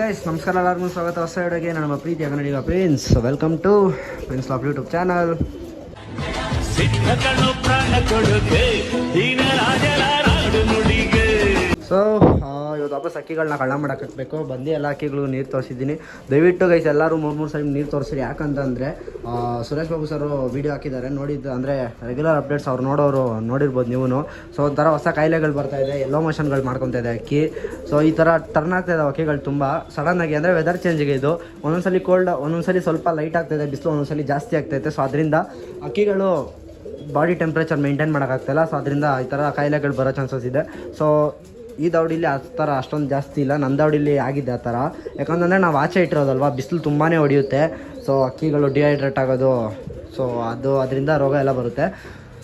Guys ನಮಸ್ಕಾರ ಎಲ್ಲರಿಗೂ ಸ್ವಾಗತ. ಹೊಸ ವಿಡಿಯೋಗೆ ನಮ್ಮ ಪ್ರೀತಿಯ Kannadiga prince welcome to prince laugh YouTube channel so ಇವತ್ತು ವಾಪಸ್ ಅಕ್ಕಿಗಳನ್ನ ಕಳ್ಳ ಮಾಡಕ್ಕೆ ಹಾಕಬೇಕು. ಬಂದು ಎಲ್ಲ ಅಕ್ಕಿಗಳು ನೀರು ತೋರಿಸಿದ್ದೀನಿ. ದಯವಿಟ್ಟು ಗೈಸ್ ಎಲ್ಲರೂ ಮೂರು ಮೂರು ಸಲ ನೀರು ತೋರಿಸಿರಿ. ಯಾಕಂತಂದರೆ ಸುರೇಶ್ ಬಾಬು ಸರ್ ವೀಡಿಯೋ ಹಾಕಿದ್ದಾರೆ. ನೋಡಿದ್ದು ಅಂದರೆ ರೆಗ್ಯುಲರ್ ಅಪ್ಡೇಟ್ಸ್ ಅವ್ರು ನೋಡೋರು ನೋಡಿರ್ಬೋದು ನೀವು ಸೊ ಒಂಥರ ಹೊಸ ಕಾಯಿಲೆಗಳು ಬರ್ತಾ ಇದೆ. ಎಲ್ಲೋ ಮೋಷನ್ಗಳು ಮಾಡ್ಕೊತಾ ಇದೆ ಅಕ್ಕಿ. ಸೊ ಈ ಥರ ಟರ್ನ್ ಆಗ್ತಾ ಇದೆ ಅಕ್ಕಿಗಳು ತುಂಬ. ಸಡನ್ನಾಗಿ ಅಂದರೆ ವೆದರ್ ಚೇಂಜಿಗೆ ಇದು. ಒಂದೊಂದ್ಸಲಿ ಕೋಲ್ಡ್ ಒಂದೊಂದ್ಸಲಿ ಸ್ವಲ್ಪ ಲೈಟ್ ಆಗ್ತಾಯಿದೆ ಬಿಸಿಲು ಒಂದೊಂದ್ಸಲಿ ಜಾಸ್ತಿ ಆಗ್ತೈತೆ. ಸೊ ಅದರಿಂದ ಅಕ್ಕಿಗಳು ಬಾಡಿ ಟೆಂಪ್ರೇಚರ್ ಮೇಂಟೈನ್ ಮಾಡೋಕ್ಕಾಗ್ತಾಯಿಲ್ಲ ಸೊ ಅದರಿಂದ ಈ ಥರ ಕಾಯಿಲೆಗಳು ಬರೋ ಚಾನ್ಸಸ್ ಇದೆ. ಸೊ ಈ ದಾವಡಿಲಿ ಆ ಥರ ಅಷ್ಟೊಂದು ಜಾಸ್ತಿ ಇಲ್ಲ. ನನ್ನ ದೌಡಿಲಿ ಆಗಿದೆ ಆ ಥರ. ಯಾಕಂತಂದರೆ ನಾವು ಆಚೆ ಇಟ್ಟಿರೋದಲ್ವ? ಬಿಸಿಲು ತುಂಬಾ ಹೊಡೆಯುತ್ತೆ. ಸೊ ಅಕ್ಕಿಗಳು ಡಿಹೈಡ್ರೇಟ್ ಆಗೋದು ಸೊ ಅದು ಅದರಿಂದ ರೋಗ ಎಲ್ಲ ಬರುತ್ತೆ.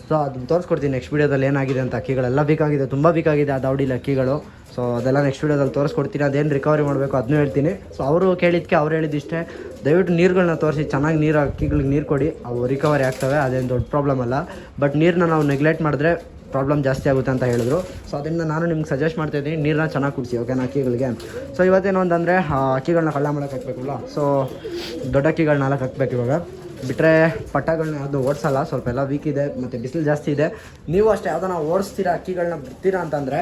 ಸೊ ಅದನ್ನ ತೋರಿಸ್ಕೊಡ್ತೀನಿ ನೆಕ್ಸ್ಟ್ ವೀಡಿಯೋದಲ್ಲಿ ಏನಾಗಿದೆ ಅಂತ ಅಕ್ಕಿಗಳೆಲ್ಲ ಬೇಕಾಗಿದೆ, ತುಂಬ ಬೇಕಾಗಿದೆ ಆ ದೌಡಿಲಿ ಅಕ್ಕಿಗಳು. ಸೊ ಅದೆಲ್ಲ ನೆಕ್ಸ್ಟ್ ವೀಡಿಯೋದಲ್ಲಿ ತೋರಿಸ್ಕೊಡ್ತೀನಿ. ಅದೇನು ರಿಕವರಿ ಮಾಡಬೇಕು ಅದನ್ನೂ ಹೇಳ್ತೀನಿ. ಸೊ ಅವರು ಕೇಳಿದ್ದಕ್ಕೆ ಅವ್ರು ಹೇಳಿದಿಷ್ಟೇ ದಯವಿಟ್ಟು ನೀರುಗಳನ್ನ ತೋರಿಸಿ, ಚೆನ್ನಾಗಿ ನೀರು ಅಕ್ಕಿಗಳಿಗೆ ನೀರು ಕೊಡಿ. ಅವು ರಿಕವರಿ ಆಗ್ತವೆ, ಅದೇನು ದೊಡ್ಡ ಪ್ರಾಬ್ಲಮ್ ಅಲ್ಲ. ಬಟ್ ನೀರನ್ನ ನಾವು ನೆಗ್ಲೆಕ್ಟ್ ಮಾಡಿದ್ರೆ ಪ್ರಾಬ್ಲಮ್ ಜಾಸ್ತಿ ಆಗುತ್ತೆ ಅಂತ ಹೇಳಿದ್ರು. ಸೊ ಅದರಿಂದ ನಾನು ನಿಮ್ಗೆ ಸಜೆಸ್ಟ್ ಮಾಡ್ತಾ ಇದ್ದೀನಿ, ನೀರನ್ನ ಚೆನ್ನಾಗಿ ಕುಡಿಸಿ ಓಕೆನಾ ಅಕ್ಕಿಗಳಿಗೆ. ಸೊ ಇವತ್ತೇನು ಅಂತಂದರೆ ಅಕ್ಕಿಗಳನ್ನ ಕಳ್ಳ ಮಾಡೋಕೆ ಹಾಕಬೇಕಲ್ಲ ಸೊ ದೊಡ್ಡ ಅಕ್ಕಿಗಳನ್ನ ನಾಲ್ಕು ಹಾಕ್ಬೇಕು ಇವಾಗ. ಬಿಟ್ಟರೆ ಪಟ್ಟಗಳನ್ನ ಯಾವುದು ಓಡಿಸಲ್ಲ, ಸ್ವಲ್ಪ ಎಲ್ಲ ವೀಕ್ ಇದೆ, ಮತ್ತು ಬಿಸಿಲು ಜಾಸ್ತಿ ಇದೆ. ನೀವು ಅಷ್ಟೇ ಯಾವ್ದಾನ ಓಡಿಸ್ತೀರಾ ಅಕ್ಕಿಗಳನ್ನ ಬಿಡ್ತೀರಾ ಅಂತಂದರೆ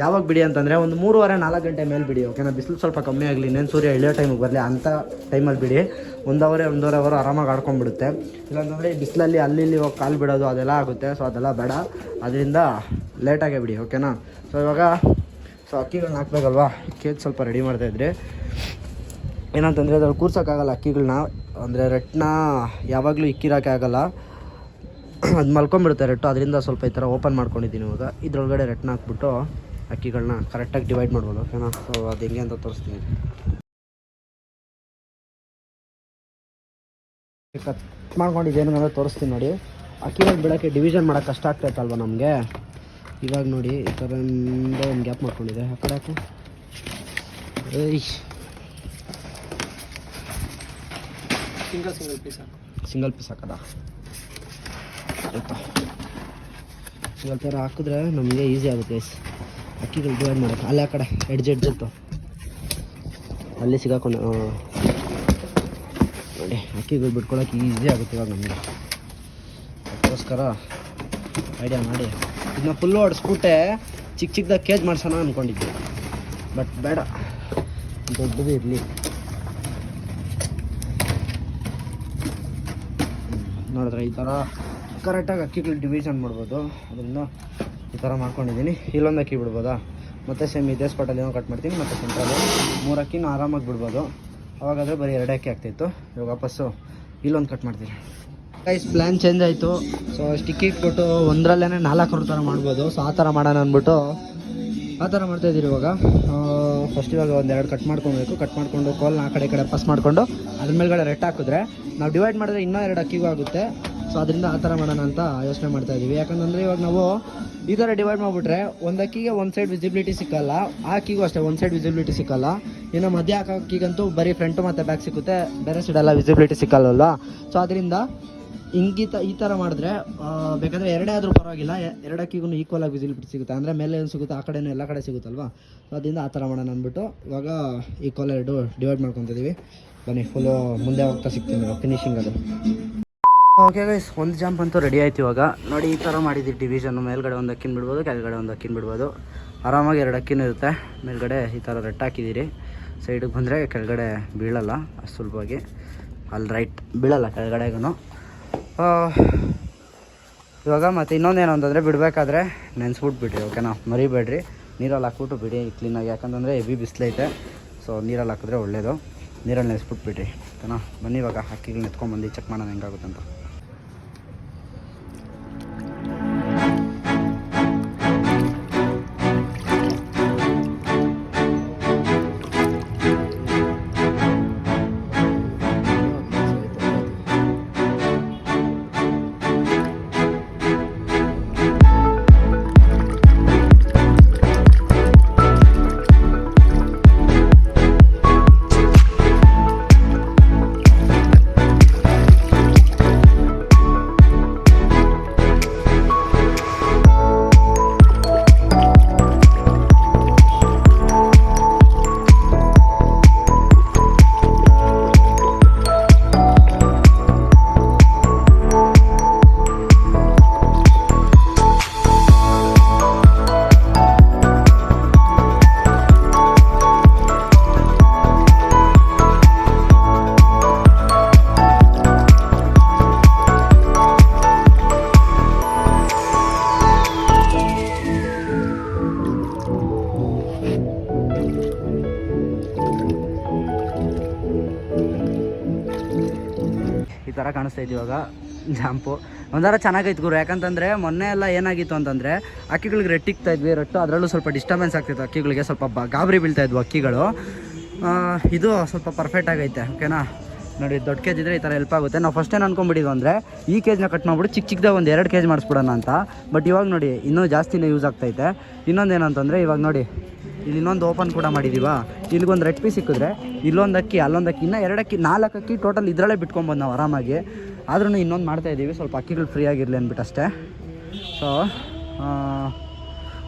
ಯಾವಾಗ ಬಿಡಿ ಅಂತಂದರೆ ಒಂದು ಮೂರುವರೆ, ನಾಲ್ಕು ಗಂಟೆ ಮೇಲೆ ಬಿಡಿ ಓಕೆನಾ ಬಿಸಿಲು ಸ್ವಲ್ಪ ಕಮ್ಮಿ ಆಗಲಿ, ಇನ್ನೇನು ಸೂರ್ಯ ಎಳೆಯೋ ಟೈಮಿಗೆ ಬರಲಿ ಅಂಥ ಟೈಮಲ್ಲಿ ಬಿಡಿ. ಒಂದು ಅವರೇ ಒಂದೂವರೆ ಅವರು ಆರಾಮಾಗಿ ಆಡ್ಕೊಂಡ್ಬಿಡುತ್ತೆ. ಇಲ್ಲಾಂತಂದರೆ ಬಿಸಿಲಲ್ಲಿ, ಅಲ್ಲಿ, ಇಲ್ಲಿ ಹೋಗಿ ಕಾಲು ಬಿಡೋದು, ಅದೆಲ್ಲ ಆಗುತ್ತೆ. ಸೊ ಅದೆಲ್ಲ ಬೇಡ. ಅದರಿಂದ ಲೇಟಾಗೆ ಬಿಡಿ ಓಕೆನಾ ಸೊ ಇವಾಗ ಸೊ ಅಕ್ಕಿಗಳನ್ನ ಹಾಕ್ಬೇಕಲ್ವಾ? ಕೇಕ್ ಸ್ವಲ್ಪ ರೆಡಿ ಮಾಡ್ತಾಯಿದ್ರಿ ಏನಂತಂದರೆ ಅದ್ರಲ್ಲಿ ಕೂರ್ಸೋಕ್ಕಾಗಲ್ಲ ಅಕ್ಕಿಗಳನ್ನ ಅಂದರೆ ರೆಟ್ನ ಯಾವಾಗಲೂ ಇಕ್ಕಿರೋಕ್ಕೆ ಆಗಲ್ಲ. ಅದು ಮಲ್ಕೊಂಡ್ಬಿಡುತ್ತೆ ರೆಟ್ಟು. ಅದರಿಂದ ಸ್ವಲ್ಪ ಈ ಥರ ಓಪನ್ ಮಾಡ್ಕೊಂಡಿದ್ದೀನಿ ಇವಾಗ. ಇದ್ರೊಳಗಡೆ ರೆಟ್ನ ಹಾಕ್ಬಿಟ್ಟು ಅಕ್ಕಿಗಳನ್ನ ಕರೆಕ್ಟಾಗಿ ಡಿವೈಡ್ ಮಾಡ್ಬೋದು. ಓಕೆನಾ ಸೊ ಅದು ಹೆಂಗೆ ಅಂತ ತೋರಿಸ್ತೀನಿ. ಕಟ್ ಮಾಡ್ಕೊಂಡಿದ್ದೇನು ಅಂದರೆ ತೋರಿಸ್ತೀನಿ ನೋಡಿ. ಅಕ್ಕಿಗಳು ಬಿಡೋಕ್ಕೆ ಡಿವಿಷನ್ ಮಾಡೋಕ್ಕೆ ಕಷ್ಟ ಆಗ್ತೈತಲ್ವ ನಮಗೆ? ಇವಾಗ ನೋಡಿ ಈ ಥರ ಒಂದು ಗ್ಯಾಪ್ ಮಾಡ್ಕೊಂಡಿದೆ. ಆ ಕಡೆ ಹಾಕು. ಏಯ್. Single single piece single piece ಹಾಕದ? ಆಯ್ತಾ ಸಿಂಗಲ್ ಥರ ಹಾಕಿದ್ರೆ ನಮಗೆ ಈಸಿ ಆಗುತ್ತೆ ಅಕ್ಕಿಗಳು ಡಿವೈಡ್ ಮಾಡೋಕ್ಕೆ. ಅಲ್ಲೇ ಆ ಕಡೆ ಎಡ್ಜ್ ಎಡ್ಜ್ ಇತ್ತು ಅಲ್ಲಿ ಸಿಗಾಕೊಂಡು. ನೋಡಿ, ಅಕ್ಕಿಗಳು ಬಿಟ್ಕೊಳಕ್ಕೆ ಈಸಿ ಆಗುತ್ತೆ ಇವಾಗ ನಮಗೆ. ಅದಕ್ಕೋಸ್ಕರ ಐಡಿಯಾ ಮಾಡಿ. ಇದನ್ನ ಫುಲ್ಲು ಹೊಡೆಸ್ಬಿಟ್ಟೆ ಚಿಕ್ಕ ಚಿಕ್ಕದಾಗ ಕೇಜ್ ಮಾಡ್ಸೋಣ ಅಂದ್ಕೊಂಡಿದ್ದೆ ಬಟ್ ಬೇಡ, ದೊಡ್ಡದು ಇರಲಿ. ನೋಡಿದ್ರೆ ಈ ಥರ ಕರೆಕ್ಟಾಗಿ ಅಕ್ಕಿಗಳು ಡಿವಿಷನ್ ಮಾಡ್ಬೋದು. ಅದರಿಂದ ಈ ಥರ ಮಾಡ್ಕೊಂಡಿದ್ದೀನಿ. ಇಲ್ಲೊಂದು ಅಕ್ಕಿ ಬಿಡ್ಬೋದಾ? ಮತ್ತು ಸೇಮ್ ಇದೇ ಸ್ಪಾಟಲ್ಲಿ ಏನೋ ಕಟ್ ಮಾಡ್ತೀನಿ. ಮತ್ತು ಸೆಂಟ್ರಲ್ಲಿ ಮೂರು ಅಕ್ಕಿನೂ ಆರಾಮಾಗಿ ಬಿಡ್ಬೋದು. ಅವಾಗಾದರೆ ಬರೀ ಎರಡು ಅಕ್ಕಿ ಆಗ್ತಿತ್ತು. ಇವಾಗ ವಾಪಸ್ಸು ಇಲ್ಲೊಂದು ಕಟ್ ಮಾಡ್ತೀನಿ. ಗೈಸ್ ಪ್ಲ್ಯಾನ್ ಚೇಂಜ್ ಆಯಿತು. ಸೊ ಸ್ಟಿಕ್ಕಿ ಕೊಟ್ಟು ಒಂದರಲ್ಲೇ ನಾಲ್ಕರ ಥರ ಮಾಡ್ಬೋದು. ಸೊ ಆ ಥರ ಮಾಡೋಣ ಅಂದ್ಬಿಟ್ಟು ಆ ಥರ ಮಾಡ್ತಾಯಿದ್ದೀರಿ ಇವಾಗ? ಫಸ್ಟ್ ಇವಾಗ ಒಂದೆರಡು ಕಟ್ ಮಾಡ್ಕೊಬೇಕು. ಕಟ್ ಮಾಡಿಕೊಂಡು ಕೋಲ್ನ ಆ ಕಡೆ ಕಡೆ ಪಸ್ ಮಾಡಿಕೊಂಡು ಅದ್ರ ಮೇಲ್ಗಡೆ ರೆಟ್ ಹಾಕಿದ್ರೆ ನಾವು ಡಿವೈಡ್ ಮಾಡಿದ್ರೆ ಇನ್ನೂ ಎರಡು ಅಕ್ಕಿಗೂ ಆಗುತ್ತೆ. ಸೊ ಅದರಿಂದ ಆ ಥರ ಮಾಡೋಣ ಅಂತ ಯೋಚನೆ ಮಾಡ್ತಾ ಇದ್ದೀವಿ. ಯಾಕಂತಂದರೆ ಇವಾಗ ನಾವು ಈ ಥರ ಡಿವೈಡ್ ಮಾಡಿಬಿಟ್ರೆ ಒಂದು ಅಕ್ಕಿಗೆ ಒಂದು ಸೈಡ್ ವಿಸಿಬಿಲಿಟಿ ಸಿಕ್ಕಲ್ಲ, ಆ ಅಕ್ಕಿಗೂ ಅಷ್ಟೇ ಒಂದು ಸೈಡ್ ವಿಸಿಬಿಲಿಟಿ ಸಿಕ್ಕಲ್ಲ. ಇನ್ನು ಮಧ್ಯ ಹಾಕೋ ಅಕ್ಕಿಗಂತೂ ಬರೀ ಫ್ರಂಟು ಮತ್ತು ಬ್ಯಾಕ್ ಸಿಗುತ್ತೆ ಬೇರೆ ಸೈಡೆಲ್ಲ ವಿಸಿಬಿಲಿಟಿ ಸಿಕ್ಕಲ್ಲಲ್ವಾ? ಸೊ ಅದರಿಂದ ಹಿಂಗೆ ಈ ಥರ ಮಾಡಿದ್ರೆ ಬೇಕಾದರೆ ಎರಡೇ ಆದರೂ ಪರವಾಗಿಲ್ಲ ಎರಡಕ್ಕಿಗೂ ಈಕ್ವಲ್ ಆಗಿ ವಿಸಿಬಿಲಿಟಿ ಸಿಗುತ್ತೆ. ಅಂದರೆ ಮೇಲೆ ಏನು ಸಿಗುತ್ತೆ, ಆ ಕಡೆನೂ ಎಲ್ಲ ಕಡೆ ಸಿಗುತ್ತಲ್ವಾ? ಸೊ ಅದರಿಂದ ಆ ಥರ ಮಾಡೋಣ ಅಂದ್ಬಿಟ್ಟು, ಇವಾಗ ಈಕ್ವಲ್ ಎರಡು ಡಿವೈಡ್ ಮಾಡ್ಕೊತಿದ್ದೀವಿ ಬನ್ನಿ ಫುಲ್ಲು ಮುಂದೆ ಹೋಗ್ತಾ ಸಿಗ್ತೀನಿ ಫಿನಿಶಿಂಗ್ ಅದು. ಓಕೆ ಗೈಸ್ ಒಂದು ಜಂಪ್ ಅಂತೂ ರೆಡಿ ಆಯ್ತು ಇವಾಗ. ನೋಡಿ, ಈ ಥರ ಮಾಡಿದ್ದೀವಿ ಡಿವಿಷನ್ ಮೇಲ್ಗಡೆ ಒಂದು ಅಕ್ಕಿನ ಬಿಡ್ಬೋದು, ಕೆಳಗಡೆ ಒಂದು ಅಕ್ಕಿನ ಬಿಡ್ಬೋದು. ಆರಾಮಾಗಿ ಎರಡು ಅಕ್ಕಿನೂ ಇರುತ್ತೆ. ಮೇಲ್ಗಡೆ ಈ ಥರ ರೆಟ್ ಹಾಕಿದ್ದೀರಿ. ಸೈಡಿಗೆ ಬಂದರೆ ಕೆಳಗಡೆ ಬೀಳಲ್ಲ ಸುಲಭವಾಗಿ. ಅಲ್ಲಿ ರೈಟ್ ಬೀಳಲ್ಲ ಕೆಳಗಡೆಗೂ ಇವಾಗ ಮತ್ತು ಇನ್ನೊಂದೇನು ಅಂತಂದರೆ ಬಿಡಬೇಕಾದ್ರೆ ನೆನೆಸ್ಬಿಟ್ಟು ಬಿಡ್ರಿ ಓಕೆನಾ ಮರಿಬೇಡ್ರಿ. ನೀರಲ್ಲಿ ಹಾಕ್ಬಿಟ್ಟು ಬಿಡಿ ಕ್ಲೀನಾಗಿ ಯಾಕಂತಂದರೆ ಹೆವಿ ಬಿಸಿಲೈತೆ ಸೊ ನೀರಲ್ಲಿ ಹಾಕಿದ್ರೆ ಒಳ್ಳೆಯದು ನೀರಲ್ಲಿ ನೆನೆಸ್ಬಿಟ್ಟು ಬಿಡ್ರಿ ಓಕೆನಾ ಬನ್ನಿ ಇವಾಗ ಹಕ್ಕಿಗಳು ನೆತ್ಕೊಂಡ್ಬಂದು ಚೆಕ್ ಮಾಡೋಣ ಹೆಂಗಾಗುತ್ತೆ ಅಂತ. ಈ ಥರ ಕಾಣಿಸ್ತಾ ಇವಾಗ ಜಾಂಪು ಒಂಥರ ಚೆನ್ನಾಗೈತೆ ಗುರು. ಯಾಕಂತಂದರೆ ಮೊನ್ನೆ ಎಲ್ಲ ಏನಾಗಿತ್ತು ಅಂತಂದರೆ ಅಕ್ಕಿಗಳಿಗೆ ರೆಟ್ಟಿಗ್ತಾ ಇದ್ವಿ, ರಟ್ಟು ಅದರಲ್ಲೂ ಸ್ವಲ್ಪ ಡಿಸ್ಟರ್ಬೆನ್ಸ್ ಆಗ್ತಿತ್ತು. ಅಕ್ಕಿಗಳಿಗೆ ಸ್ವಲ್ಪ ಗಾಬರಿ ಬೀಳ್ತಾ ಇದ್ವು ಅಕ್ಕಿಗಳು. ಇದು ಸ್ವಲ್ಪ ಪರ್ಫೆಕ್ಟ್ ಆಗೈತೆ ಓಕೆನಾ ನೋಡಿ, ದೊಡ್ಡ ಕೇಜ್ ಇದ್ರೆ ಈ ಥರ ಹೆಲ್ಪ್ ಆಗುತ್ತೆ. ನಾವು ಫಸ್ಟ್ ಏನು ಅನ್ಕೊಂಬಿಟ್ಟಿದ್ವು ಅಂದರೆ ಈ ಕೇಜ್ನ ಕಟ್ ಮಾಡ್ಬಿಟ್ಟು ಚಿಕ್ಕ ಚಿಕ್ಕದಾಗ ಒಂದು ಎರಡು ಕೇಜ್ ಮಾಡಿಸ್ಬಿಡೋಣ ಅಂತ. ಬಟ್ ಇವಾಗ ನೋಡಿ, ಇನ್ನೂ ಜಾಸ್ತಿನೇ ಯೂಸ್ ಆಗ್ತೈತೆ ಇನ್ನೊಂದು ಏನಂತಂದರೆ ಇವಾಗ ನೋಡಿ ಇಲ್ಲಿ ಇನ್ನೊಂದು ಓಪನ್ ಕೂಡ ಮಾಡಿದೀವ? ಇಲ್ಲಿಗೊಂದು ರೆಡ್ ಪೀಸ್ ಸಿಕ್ಕಿದ್ರೆ ಇಲ್ಲೊಂದು ಅಕ್ಕಿ ಅಲ್ಲೊಂದು ಅಕ್ಕಿ ಇನ್ನೂ ಎರಡು ಅಕ್ಕಿ ನಾಲ್ಕು ಅಕ್ಕಿ ಟೋಟಲ್ ಇದರಲ್ಲೇ ಬಿಟ್ಕೊಬೋದು ನಾವು ಆರಾಮಾಗಿ. ಆದ್ರೂ ಇನ್ನೊಂದು ಮಾಡ್ತಾ ಇದ್ದೀವಿ ಸ್ವಲ್ಪ ಅಕ್ಕಿಗಳು ಫ್ರೀ ಆಗಿರಲಿ ಅಂದ್ಬಿಟ್ಟು ಅಷ್ಟೇ. ಸೊ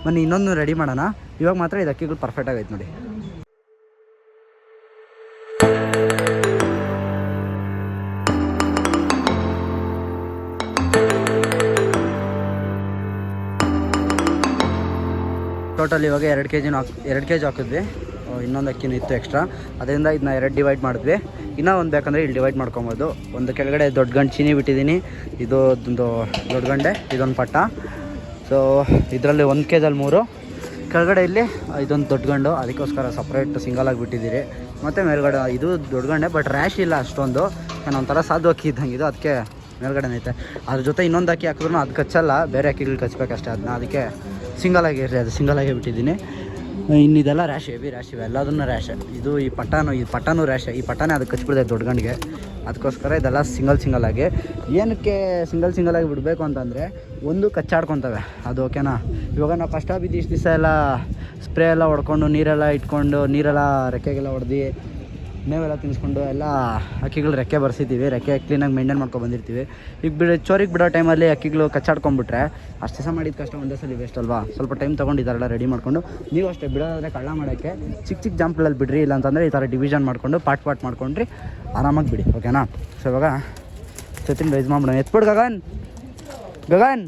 ಬನ್ನಿ, ಇನ್ನೊಂದು ರೆಡಿ ಮಾಡೋಣ. ಇವಾಗ ಮಾತ್ರ ಇದು ಅಕ್ಕಿಗಳು ಪರ್ಫೆಕ್ಟ್ ಆಗೈತೆ ನೋಡಿ. ಟೋಟಲ್ ಇವಾಗ ಎರಡು ಕೆ ಜಿನೂ ಎರಡು ಕೆ ಜಿ ಹಾಕಿದ್ವಿ. ಇನ್ನೊಂದು ಅಕ್ಕಿನೂ ಇತ್ತು ಎಕ್ಸ್ಟ್ರಾ ಅದರಿಂದ ಇದನ್ನ ಎರಡು ಡಿವೈಡ್ ಮಾಡಿದ್ವಿ. ಇನ್ನೂ ಒಂದು ಬೇಕಂದರೆ ಇಲ್ಲಿ ಡಿವೈಡ್ ಮಾಡ್ಕೊಬೋದು. ಒಂದು ಕೆಳಗಡೆ ದೊಡ್ಡ ಗಂಡು ಚೀನಿ ಬಿಟ್ಟಿದ್ದೀನಿ. ಇದು ಒಂದು ದೊಡ್ಡ ಗಂಡೆ, ಇದೊಂದು ಪಟ್ಟ. ಸೊ ಇದರಲ್ಲಿ ಒಂದು ಕೆ ಜಲ್ಲಿ ಮೂರು. ಕೆಳಗಡೆ ಇಲ್ಲಿ ಇದೊಂದು ದೊಡ್ಡ ಗಂಡು, ಅದಕ್ಕೋಸ್ಕರ ಸಪ್ರೇಟ್ ಸಿಂಗಲ್ ಆಗಿಬಿಟ್ಟಿದ್ದೀರಿ ಮತ್ತು ಮೇಲ್ಗಡೆ ಇದು ದೊಡ್ಡ ಗಂಡೆ ಬಟ್ ರ್ಯಾಶ್ ಇಲ್ಲ ಅಷ್ಟೊಂದು. ನಾನು ಒಂಥರ ಸಾಧು ಅಕ್ಕಿ ಇದ್ದಂಗೆ ಇದು, ಅದಕ್ಕೆ ಮೇಲ್ಗಡೆ ಐತೆ ಅದ್ರ ಜೊತೆ ಇನ್ನೊಂದು ಅಕ್ಕಿ ಹಾಕಿದ್ರು ಅದು ಕಚ್ಚಲ್ಲ, ಬೇರೆ ಅಕ್ಕಿಗಳು ಕಚ್ಚಬೇಕಷ್ಟೇ ಅದನ್ನ ಅದಕ್ಕೆ ಸಿಂಗಲ್ ಆಗಿ ಇರಲಿ, ಅದು ಸಿಂಗಲ್ ಆಗೇ ಬಿಟ್ಟಿದ್ದೀನಿ. ಇನ್ನು ಇದೆಲ್ಲ ರ್ಯಾಶ್ ಹೆವಿ ರ್ಯಾಶ್ ಇವೆ, ಎಲ್ಲದನ್ನು ರ್ಯಾಶ್ ಇದು ಈ ಪಟ್ಟಾನು ಈ ಪಟ್ಟಾನು ರ್ಯಾಶ್ ಈ ಪಟ್ಟಾನೇ ಅದಕ್ಕೆ ಕಚ್ಬಿಡಿದೆ ದೊಡ್ಡ ಗಂಡಿಗೆ ಅದಕ್ಕೋಸ್ಕರ ಇದೆಲ್ಲ ಸಿಂಗಲ್ ಸಿಂಗಲ್ ಆಗಿ. ಏನಕ್ಕೆ ಸಿಂಗಲ್ ಸಿಂಗಲ್ ಆಗಿ ಬಿಡಬೇಕು ಅಂತಂದರೆ, ಒಂದು ಕಚ್ಚಾಡ್ಕೊತವೆ, ಅದು ಓಕೆನಾ ಇವಾಗ ನಾವು ಕಷ್ಟ ಬಿದ್ದು ಇಷ್ಟು ದಿವಸ ಎಲ್ಲ ಸ್ಪ್ರೇ ಎಲ್ಲ ಹೊಡ್ಕೊಂಡು, ನೀರೆಲ್ಲ ಇಟ್ಕೊಂಡು, ನೀರೆಲ್ಲ ರೆಕ್ಕೆಗೆಲ್ಲ ಹೊಡೆದು ಮೇವೆಲ್ಲ ತಿನ್ನಿಸ್ಕೊಂಡು ಎಲ್ಲ ಅಕ್ಕಿಗಳು ರೆಕ್ಕೆ ಬರ್ಸಿದ್ದೀವಿ. ರೆಕ್ಕೆ ಕ್ಲೀನಾಗಿ ಮೇಂಟೈನ್ ಮಾಡ್ಕೊಂಡು ಬಂದಿರ್ತೀವಿ. ಈಗ ಬಿಡ, ಚೋರಿಗೆ ಬಿಡೋ ಟೈಮಲ್ಲಿ ಅಕ್ಕಿಗಳು ಕಚ್ಚಾಡ್ಕೊಂಡ್ಬಿಟ್ರೆ ಅಷ್ಟು ಸಹ ಮಾಡಿದ ಕಷ್ಟ ಒಂದೇ ಸಲ ವೇಸ್ಟ್ ಅಲ್ವಾ? ಸ್ವಲ್ಪ ಟೈಮ್ ತೊಗೊಂಡಿದ್ದಾರಲ್ಲ ರೆಡಿ ಮಾಡಿಕೊಂಡು. ನೀವು ಅಷ್ಟೇ ಬಿಡೋದಾದರೆ ಕಳ್ಳ ಮಾಡೋಕ್ಕೆ ಚಿಕ್ಕ ಚಿಕ್ಕ ಜಾಂಪ್ಗಳಲ್ಲಿ ಬಿಡ್ರಿ ಇಲ್ಲ ಅಂತಂದರೆ ಈ ಥರ ಡಿವಿಷನ್ ಮಾಡಿಕೊಂಡು ಪಾರ್ಟ್ ಪಾರ್ಟ್ ಮಾಡ್ಕೊಂಡ್ರಿ ಆರಾಮಾಗಿ ಬಿಡಿ ಓಕೆನಾ ಸೊ ಇವಾಗ ಸತಿನ್ ರೈಸ್ ಮಾಡ್ಬಿಡೋಣ. ಎತ್ಬಿಡು ಗಗನ್! ಗಗನ್!